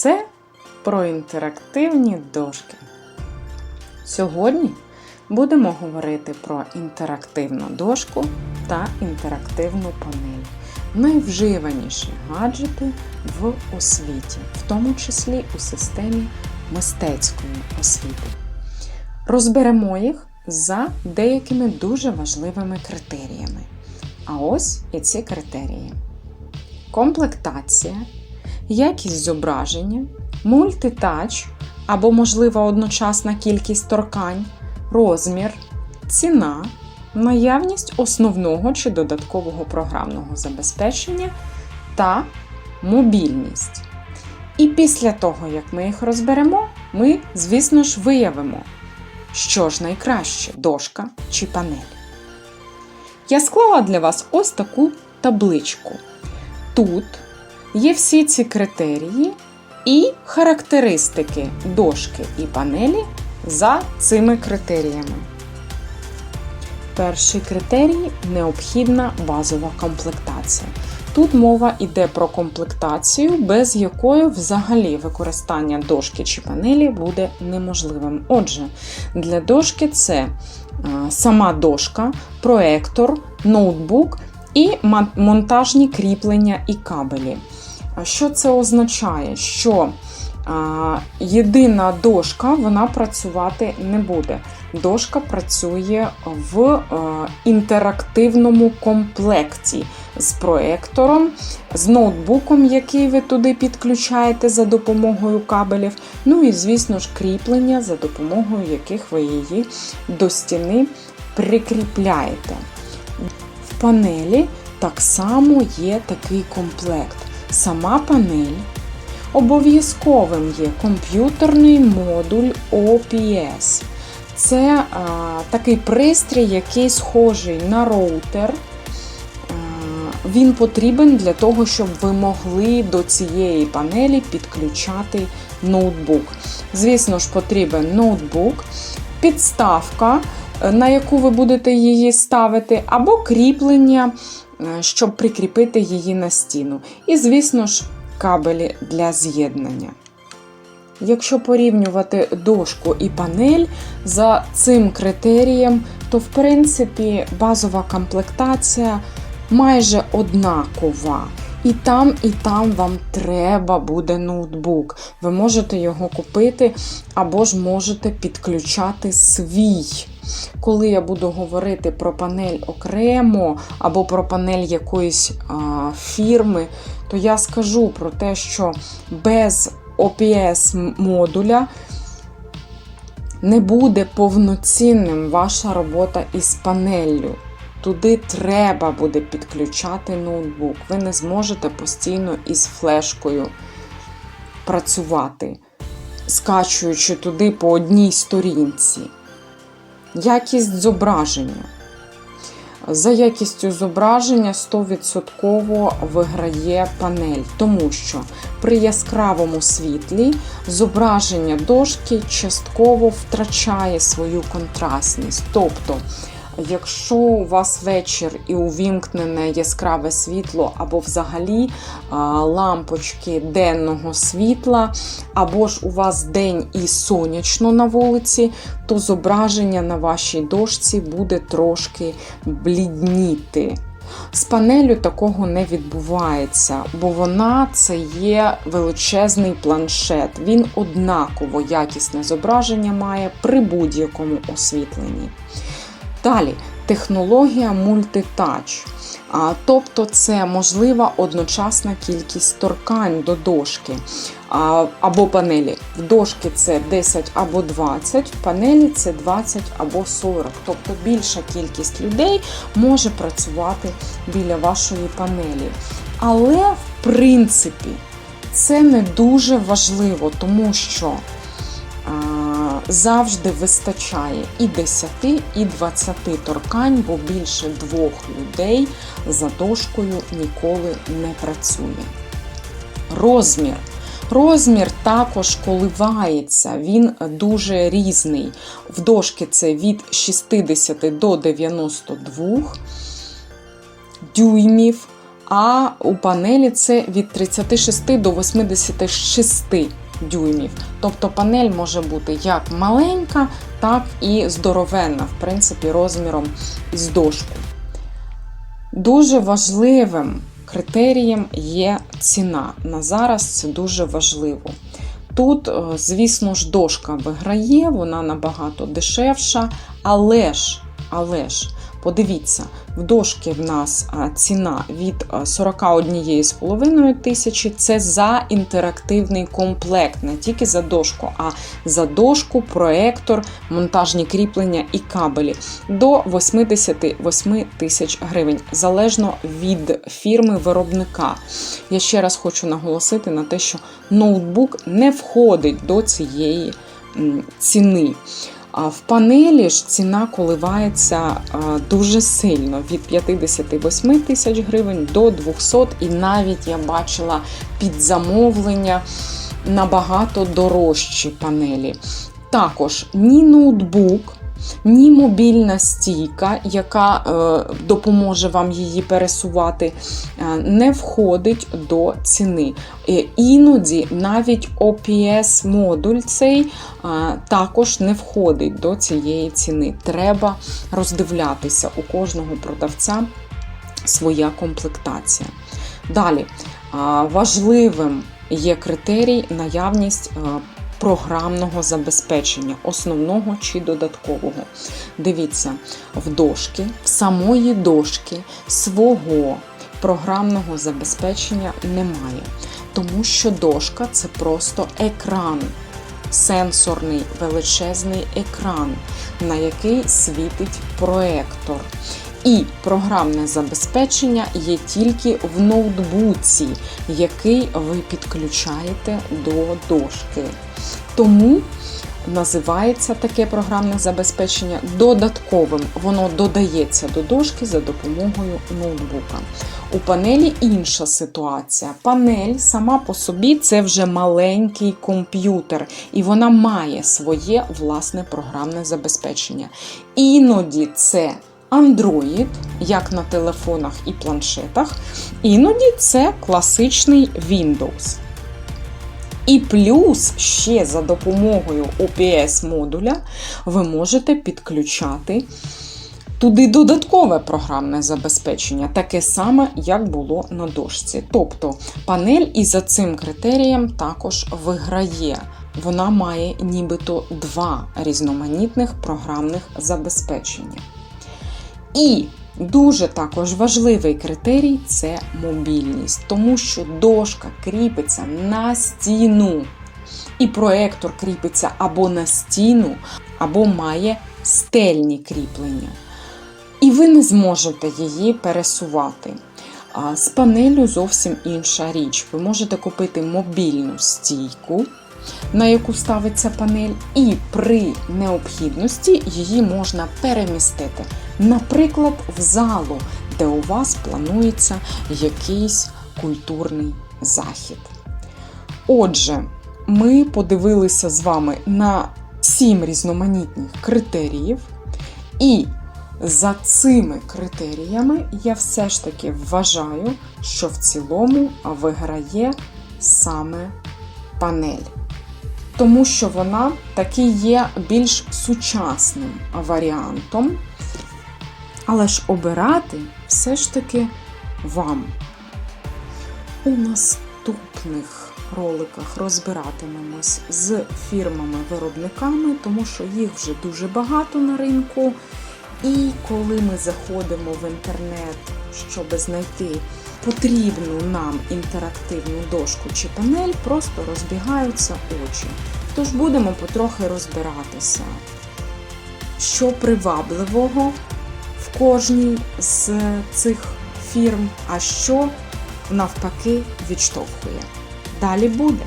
Все про інтерактивні дошки. Сьогодні будемо говорити про інтерактивну дошку та інтерактивну панель. Найвживаніші гаджети в освіті, в тому числі у системі мистецької освіти. Розберемо їх за деякими дуже важливими критеріями. А ось і ці критерії: комплектація, якість зображення, мультитач або, можливо, одночасна кількість торкань, розмір, ціна, наявність основного чи додаткового програмного забезпечення та мобільність. І після того, як ми їх розберемо, ми, звісно ж, виявимо, що ж найкраще дошка чи панель. Я склала для вас ось таку табличку. Тут є всі ці критерії і характеристики дошки і панелі за цими критеріями. Перший критерій необхідна базова комплектація. Тут мова йде про комплектацію, без якої взагалі використання дошки чи панелі буде неможливим. Отже, для дошки це е, сама дошка, проектор, ноутбук і монтажні кріплення і кабелі. Що це означає? Що єдина дошка вона працювати не буде. Дошка працює в а, інтерактивному комплекті з проектором, з ноутбуком, який ви туди підключаєте за допомогою кабелів. Ну і, звісно ж, кріплення, за допомогою яких ви її до стіни прикріпляєте. В панелі так само є такий комплект. Сама панель. Обов'язковим є комп'ютерний модуль OPS. Це а, такий пристрій, який схожий на роутер. Він потрібен для того, щоб ви могли до цієї панелі підключати ноутбук. Звісно ж, потрібен ноутбук, підставка, на яку ви будете її ставити, або кріплення щоб прикріпити її на стіну. І, звісно ж, кабелі для з'єднання. Якщо порівнювати дошку і панель за цим критерієм, то, в принципі, базова комплектація майже однакова. І там, і там вам треба буде ноутбук. Ви можете його купити або ж можете підключати свій. Коли я буду говорити про панель окремо або про панель якоїсь а, фірми, то я скажу про те, що без OPS модуля не буде повноцінним ваша робота із панеллю. Туди треба буде підключати ноутбук. Ви не зможете постійно із флешкою працювати, скачуючи туди по одній сторінці. Якість зображення. За якістю зображення 100% виграє панель, тому що при яскравому світлі зображення дошки частково втрачає свою контрастність. Тобто Якщо у вас вечір і увімкнене яскраве світло, або взагалі лампочки денного світла, або ж у вас день і сонячно на вулиці, то зображення на вашій дошці буде трошки блідніти. З панелю такого не відбувається, бо вона це є величезний планшет. Він однаково якісне зображення має при будь-якому освітленні. Далі технологія мультитач. Тобто це можлива одночасна кількість торкань до дошки або панелі. В дошки це 10 або 20, в панелі це 20 або 40. Тобто більша кількість людей може працювати біля вашої панелі. Але, в принципі, це не дуже важливо, тому що завжди вистачає і 10, і 20 торкань, бо більше двох людей за дошкою ніколи не працює. Розмір. Розмір також коливається, він дуже різний. В дошки це від 60 до 92 дюймів, а у панелі це від 36 до 86 дюймів. Тобто панель може бути як маленька, так і здоровенна, в принципі, розміром з дошку. Дуже важливим критерієм є ціна. На зараз це дуже важливо. Тут, е, звісно ж, дошка виграє, вона набагато дешевша, але ж, але ж, подивіться, в дошки в нас ціна від а, 41,5 тисячі. Це за інтерактивний комплект, не тільки за дошку, а за дошку, проектор, монтажні кріплення і кабелі до 88 тисяч гривень, залежно від фірми виробника. Я ще раз хочу наголосити на те, що ноутбук не входить до цієї ціни. В панелі ж ціна коливається дуже сильно від 58 тисяч гривень до 200, і навіть я бачила під замовлення набагато дорожчі панелі. Також ні ноутбук, ні мобільна стійка, яка е, допоможе вам її пересувати, е, не входить до ціни. Іноді навіть OPS-модуль цей е, також не входить до цієї ціни. Треба роздивлятися у кожного продавця своя комплектація. Далі, важливим є критерій наявність. Програмного забезпечення, основного чи додаткового. Дивіться, в дошки, в самої дошки свого програмного забезпечення немає. Тому що дошка це просто екран, сенсорний величезний екран, на який світить проектор. І програмне забезпечення є тільки в ноутбуці, який ви підключаєте до дошки. Тому називається таке програмне забезпечення додатковим. Воно додається до дошки за допомогою ноутбука. У панелі інша ситуація. Панель сама по собі це вже маленький комп'ютер, і вона має своє власне програмне забезпечення. Іноді це Android, як на телефонах і планшетах, іноді це класичний Windows. І плюс ще за допомогою OPS-модуля ви можете підключати туди додаткове програмне забезпечення, таке саме, як було на дошці. Тобто панель і за цим критерієм також виграє. Вона має нібито два різноманітних програмних забезпечення. І Дуже також важливий критерій це мобільність, тому що дошка кріпиться на стіну, і проектор кріпиться або на стіну, або має стельні кріплення. І ви не зможете її пересувати. А з панелю зовсім інша річ. Ви можете купити мобільну стійку, на яку ставиться панель, і при необхідності її можна перемістити. Наприклад, в залу, де у вас планується якийсь культурний захід. Отже, ми подивилися з вами на сім різноманітних критеріїв, і за цими критеріями я все ж таки вважаю, що в цілому виграє саме панель. Тому що вона таки є більш сучасним варіантом. Але ж обирати все ж таки вам. У наступних роликах розбиратимемось з фірмами-виробниками, тому що їх вже дуже багато на ринку. І коли ми заходимо в інтернет, щоб знайти потрібну нам інтерактивну дошку чи панель, просто розбігаються очі. Тож будемо потрохи розбиратися, що привабливого в кожній з цих фірм, а що навпаки відштовхує. Далі буде.